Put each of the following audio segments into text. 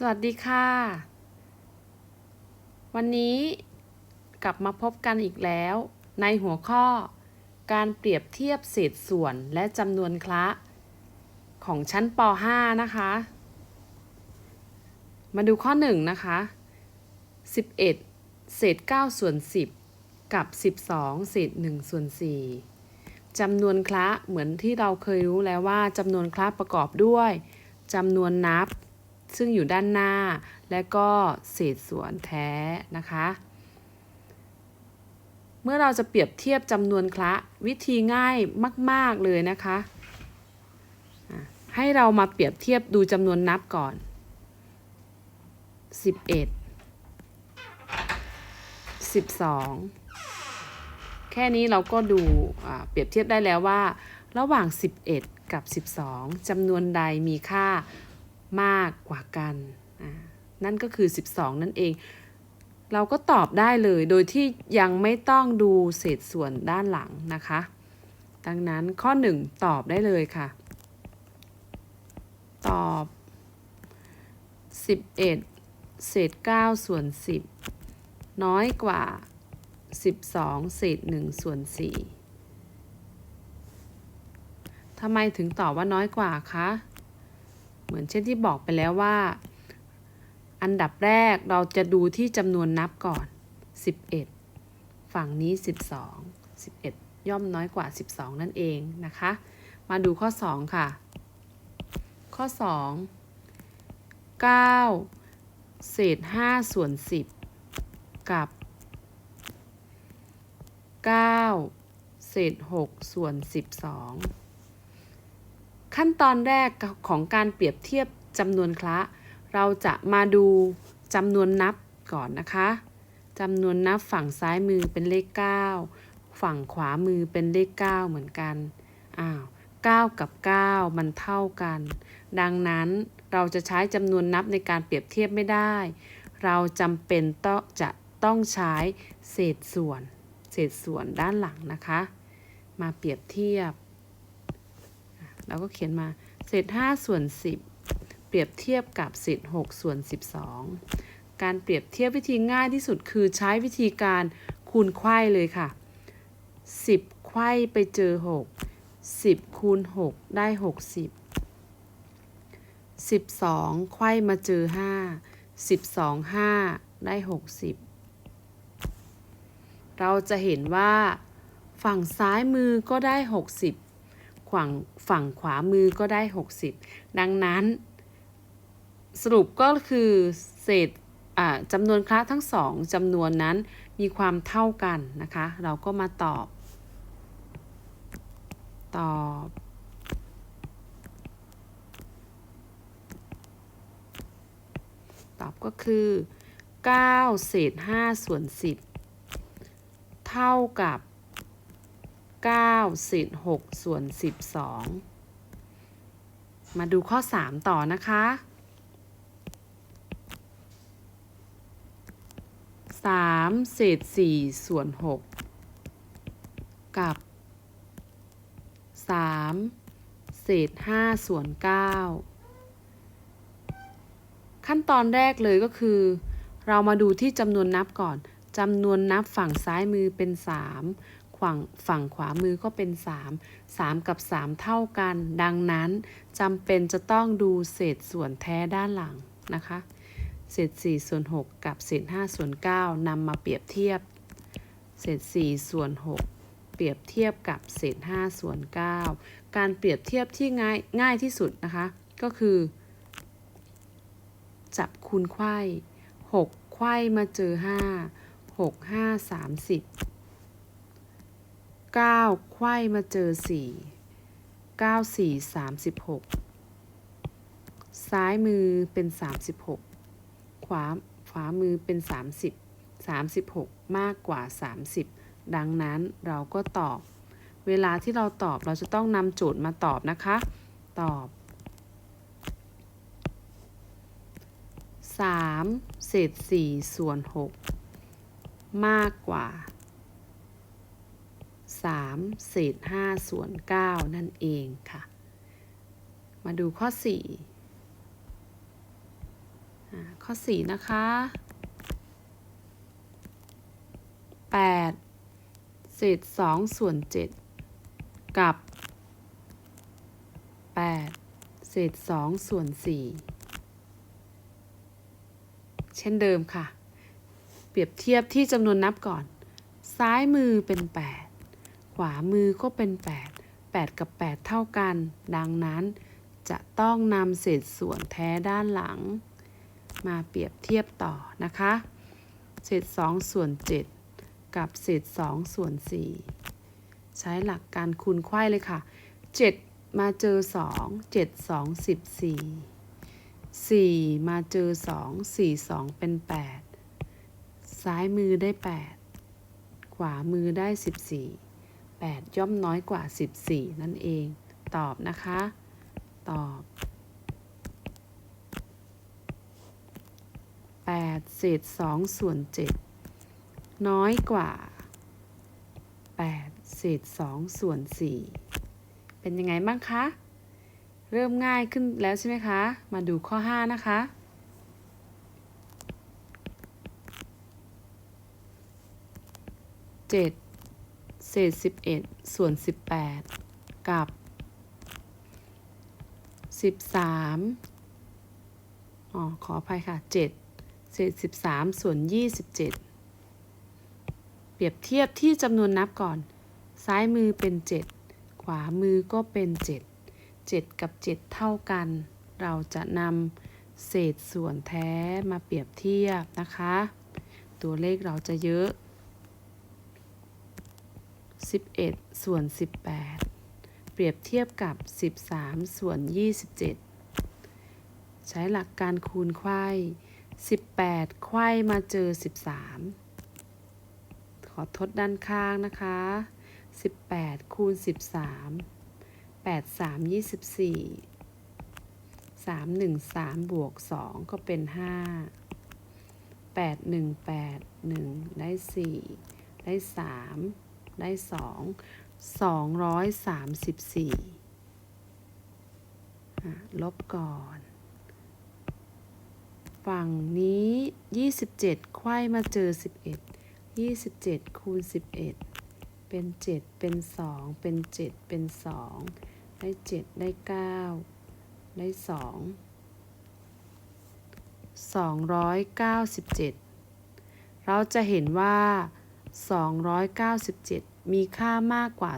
สวัสดีค่ะ วันนี้กลับมาพบกันอีกแล้ว ในหัวข้อ การเปรียบเทียบเศษส่วนและจำนวนคละ ของชั้นป .5 นะคะ มาดูข้อ 1 นะคะ 11 เศษ 9 ส่วน 10 กับ 12 เศษ 1 ส่วน 4จำนวนคละเหมือนที่เราเคยรู้แล้วว่าจำนวนคละประกอบด้วยจำนวนนับ ซึ่งอยู่ด้านหน้า และก็เศษส่วนแท้นะคะ เมื่อเราจะเปรียบเทียบจำนวนคละวิธีง่ายมาก ๆ เลยนะคะ ให้เรามาเปรียบเทียบดูจำนวนนับก่อน 11 12แค่นี้เราก็ดูเปรียบเทียบได้แล้วว่า ระหว่าง 11 กับ 12จำนวนใดมีค่า มากกว่ากัน นั่นก็คือ 12 นั่นเอง เราก็ตอบได้เลยโดยที่ยังไม่ต้องดูเศษส่วนด้านหลังนะคะ ดังนั้นข้อ 1 ตอบได้เลยค่ะ ตอบ 11 เศษ 9 ส่วน 10 น้อยกว่า 12 เศษ 1 ส่วน 4ทำไมถึงตอบว่าน้อยกว่าคะ เหมือนเช่นที่บอกไปแล้วว่า อันดับแรกเราจะดูที่จำนวนนับก่อน 11 ฝั่งนี้ 12 11 ย่อมน้อยกว่า 12 นั่นเองนะคะ มาดูข้อ 2 ค่ะ ข้อ 2 9 เศษ 5 ส่วน 10 กับ 9 เศษ 6 ส่วน 12 ขั้นตอนแรกของการเปรียบเทียบจำนวนคละ เราจะมาดูจำนวนนับก่อนนะคะจำนวนนับฝั่งซ้ายมือเป็นเลข 9 ฝั่งขวามือเป็นเลข 9 เหมือนกัน อ้าว 9 กับ 9 มันเท่ากัน ดังนั้นเราจะใช้จำนวนนับในการเปรียบเทียบไม่ได้ เราจำเป็นต้องจะต้องใช้เศษส่วน เศษส่วนด้านหลังนะคะ มาเปรียบเทียบ เราก็เขียนมาเศษ5ส่วน10 เปรียบเทียบกับเศษ6ส่วน12 การเปรียบเทียบวิธีง่ายที่สุดคือใช้วิธีการคูณไขว้เลยค่ะ 10 ไขว้ไปเจอ 6 10 คูณ 6 ได้ 60 12 ไขว้มาเจอ 5 12 5 ได้ 60 เราจะเห็นว่า ฝั่งซ้ายมือก็ได้ 60 ฝั่งฝั่งขวามือก็ได้ 60 ดังนั้น สรุปก็คือเศษจำนวนคละทั้งสองจำนวนนั้นมีความเท่ากันนะคะ เราก็มาตอบ ตอบ ตอบก็คือ9เศษ5ส่วน10 เท่ากับ 9 เศษ 6 ส่วน 12 มาดูข้อ 3 ต่อนะคะ 3 เศษ 4 ส่วน 6 กับ 3 เศษ 5 ส่วน 9 ขั้นตอนแรกเลยก็คือ เรามาดูที่จำนวนนับก่อนจำนวนนับฝั่งซ้ายมือเป็น 3 ฝั่งฝั่งขวามือก็เป็น 3 3 กับ 3 เท่ากัน ดังนั้นจำเป็นจะต้องดูเศษส่วนแท้ด้านหลังนะคะ เศษ4ส่วน6กับเศษ5ส่วน9นำมาเปรียบเทียบ เศษ4ส่วน6เปรียบเทียบกับเศษ5ส่วน9การเปรียบเทียบที่ง่ายง่ายที่สุดนะคะ ก็คือ จับคูณไขว้6ไขว้มาเจอ 5 6 5 30 9ไขว้มาเจอ 4 9 4 36 ซ้ายมือเป็น 36 ขวาขวามือเป็น 30 36 มากกว่า 30 ดังนั้นเราก็ตอบ เวลาที่เราตอบเราจะต้องนำโจทย์มาตอบนะคะ ตอบ 3 เศษ 4 ส่วน 6 มากกว่า 3 เศษ 5 ส่วน 9 นั่นเองค่ะ มาดูข้อ4อ่ข้อ 4 นะคะ 8 เศษ 2 ส่วน 7 กับ 8 เศษ 2 ส่วน 4 เช่นเดิมค่ะ เปรียบเทียบที่จำนวนนับก่อน ซ้ายมือเป็น 8 ขวามือก็เป็น 8 8 กับ 8 เท่ากัน ดังนั้นจะต้องนำเศษส่วนแท้ด้านหลัง มาเปรียบเทียบต่อนะคะ เศษ 2 ส่วน 7 กับเศษ 2 ส่วน 4 ใช้หลักการคูณไขว้เลยค่ะ 7 มาเจอ 2 7 2 14 4 มาเจอ 2 4 2 เป็น 8 ซ้ายมือได้ 8 ขวามือได้ 14 8 ย่อมน้อยกว่า 14 นั่นเอง ตอบนะคะ ตอบ 8 เศษ 2 ส่วน 7 น้อยกว่า 8 เศษ 2 ส่วน 4 เป็นยังไงบ้างคะ เริ่มง่ายขึ้นแล้วใช่ไหมคะ มาดูข้อ 5 นะคะ7 เศษ 11 ส่วน 18 กับ 13อ๋อขออภัยค่ะ 7 เศษ 13 ส่วน 27 เปรียบเทียบที่จำนวนนับก่อน ซ้ายมือเป็น 7 ขวามือก็เป็น 7 7 กับ 7 เท่ากัน เราจะนำเศษส่วนแท้มาเปรียบเทียบนะคะ ตัวเลขเราจะเยอะ 11 ส่วน 18 เปรียบเทียบกับ 13 ส่วน 27 ใช้หลักการคูณไข้18ไข้มาเจอ 13 ขอทดด้านข้างนะคะ 18 คูณ 13 8 3 24 3 1 3 บวก 2 ก็เป็น 5 8 1 8 1 ได้ 4 ได้ 3 ได้2 234อ่ลบก่อน ฝั่งนี้27ไขว้มาเจอ11 27คูณ11เป็น7เป็น2เป็น7เป็น2ได้7ได้9ได้2 297เราจะเห็นว่า 297 มีค่ามากกว่า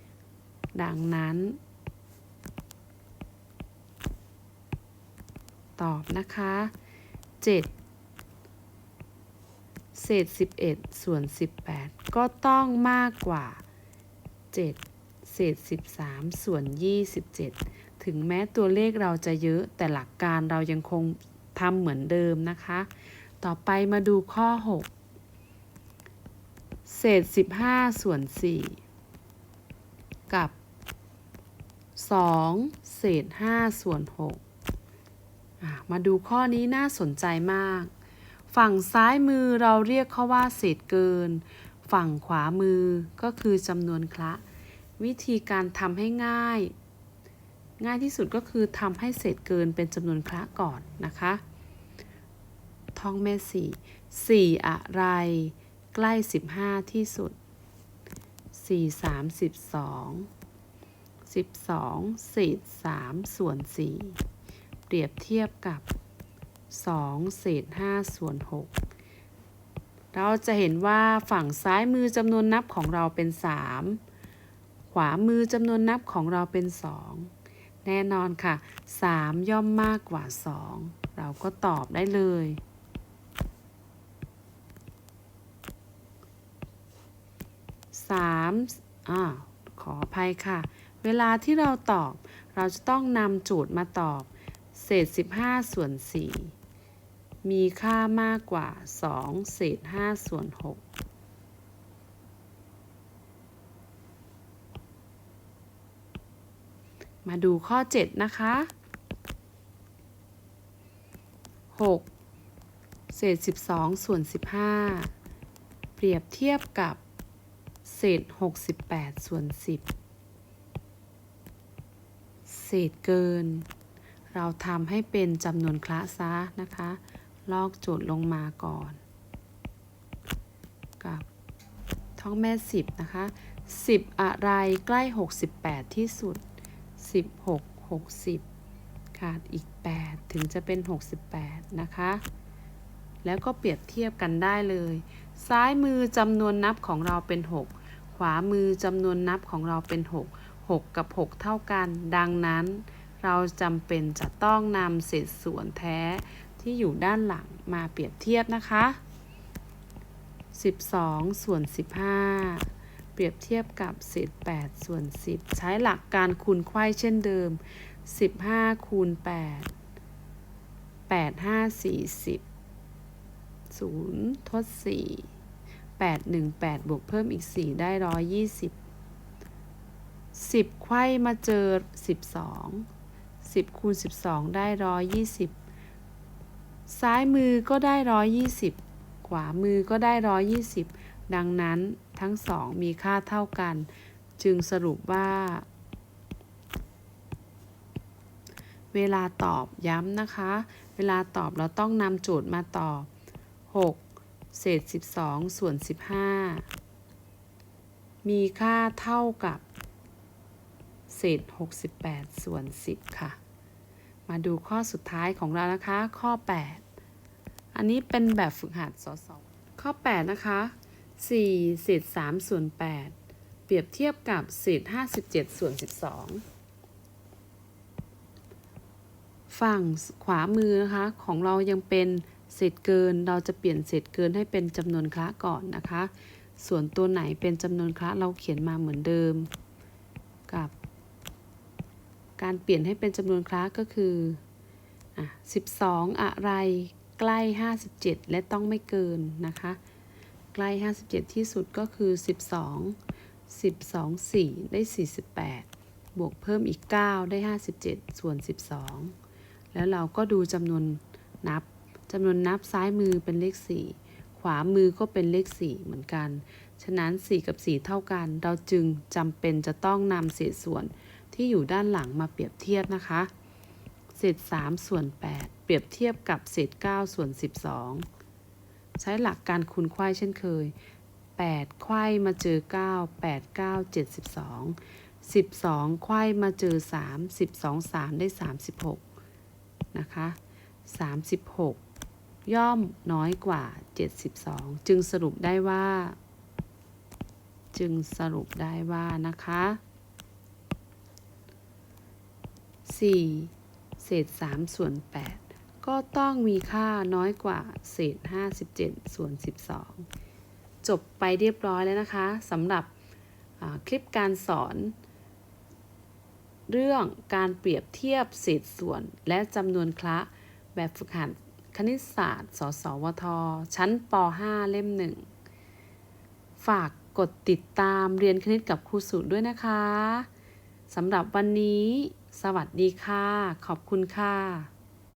234 ดังนั้น ตอบนะคะ 7เศษ 11 ส่วน 18 ก็ต้องมากกว่า 7 เศษ 13 ส่วน 27 ถึงแม้ตัวเลขเราจะเยอะแต่หลักการเรายังคงทำเหมือนเดิมนะคะ ต่อไปมาดูข้อ 6 เศษ 15 ส่วน 4 กับ 2 เศษ 5 ส่วน 6 มาดูข้อนี้น่าสนใจมาก ฝั่งซ้ายมือเราเรียกเขาว่าเศษเกิน ฝั่งขวามือก็คือจำนวนคละ วิธีการทำให้ง่าย ง่ายที่สุดก็คือทำให้เศษเกินเป็นจำนวนคละก่อนนะคะ ท่องแม่สี่สี่อะไร ใกล้ 15 ที่สุด 4 3 12 12เศษ3ส่วน 4 เปรียบเทียบกับ 2 เศษ5ส่วน 6 เราจะเห็นว่าฝั่งซ้ายมือจำนวนนับของเราเป็น 3 ขวามือจำนวนนับของเราเป็น 2 แน่นอนค่ะ 3 ย่อมมากกว่า 2 เราก็ตอบได้เลย สามอ่าขออภัยค่ะ เวลาที่เราตอบ เราจะต้องนำจทย์มาตอบ เศษ 15 ส่วน 4 มีค่ามากกว่า 2 เศษ 5 ส่วน 6มาดูข้อ 7 นะคะ 6 เศษ 12 ส่วน 15 เปรียบเทียบกับ เศษ 68 ส่วน 10 เศษเกิน เราทำให้เป็นจำนวนคละซะนะคะ ลอกโจทย์ลงมาก่อน กับท้องแม่ 10 นะคะ 10 อะไรใกล้ 68 ที่สุด 16 60ขาดอีก 8 ถึงจะเป็น 68 นะคะ แล้วก็เปรียบเทียบกันได้เลย ซ้ายมือจำนวนนับของเราเป็น 6ามือจำนวนนับของเราเป็น 6 6 กับ 6 เท่ากัน ดังนั้น เราจำเป็นจะต้องนำเศษส่วนแท้ที่อยู่ด้านหลังมาเปรียบเทียบนะคะ 12 ส่วน 15 เปรียบเทียบกับเศษ 8 ส่วน 10 ใช้หลักการคูณไขว้เช่นเดิม 15 คูณ 8 8 5 40 0 ทด 4 8 1 8 บวกเพิ่มอีก 4 ได้ 120 10ไขว้มาเจอ 12 10คูณ12 ได้ 120 ซ้ายมือก็ได้ 120 ขวามือก็ได้ 120 ดังนั้นทั้งสองมีค่าเท่ากัน จึงสรุปว่า เวลาตอบย้ำนะคะ เวลาตอบเราต้องนำโจทย์มาตอบ 6 เศษ 12 ส่วน 15 มีค่าเท่ากับ เศษ 68 ส่วน 10 ค่ะ มาดูข้อสุดท้ายของเรานะคะ ข้อ 8 อันนี้เป็นแบบฝึกหัดสสข้อ 8 นะคะ 4 เศษ 3 ส่วน 8 เปรียบเทียบกับ เศษ 57 ส่วน 12ฝั่งขวามือนะคะของเรายังเป็น เศษเกินเราจะเปลี่ยนเศษเกินให้เป็นจำนวนคละก่อนนะคะ ส่วนตัวไหนเป็นจำนวนคละเราเขียนมาเหมือนเดิม กับ การเปลี่ยนให้เป็นจำนวนคละก็คืออะ12 อะไรใกล้ 57 และต้องไม่เกินนะคะ ใกล้ 57 ที่สุดก็คือ 12 12 4 ได้ 48 บวกเพิ่มอีก 9 ได้ 57 ส่วน 12 แล้วเราก็ดูจำนวนนับ จำนวนนับซ้ายมือเป็นเลข 4 ขวามือก็เป็นเลข 4 เหมือนกัน ฉะนั้น 4 กับ 4 เท่ากัน เราจึงจำเป็นจะต้องนำเศษส่วนที่อยู่ด้านหลังมาเปรียบเทียบนะคะ เศษ 3 ส่วน 8 เปรียบเทียบกับเศษ 9 ส่วน 12 ใช้หลักการคูณไขว้เช่นเคย 8 ไขว้มาเจอ 9 8 9 72 12 ไขว้มาเจอ 3 12 3 ได้ 36 นะคะ 36 ย่อมน้อยกว่า 72 จึงสรุปได้ว่า จึงสรุปได้ว่านะคะ 4 เศษ 3 ส่วน 8 ก็ต้องมีค่าน้อยกว่า เศษ 57 ส่วน 12 จบไปเรียบร้อยแล้วนะคะสำหรับคลิปการสอน เรื่องการเปรียบเทียบเศษส่วนและจำนวนคละแบบฝึกหัด คณิตศาสตร์ สสวท ชั้นป .5 เล่มหนึ่ง ฝากกดติดตามเรียนคณิตกับครูสุด้วยนะคะ สำหรับวันนี้ สวัสดีค่ะ ขอบคุณค่ะ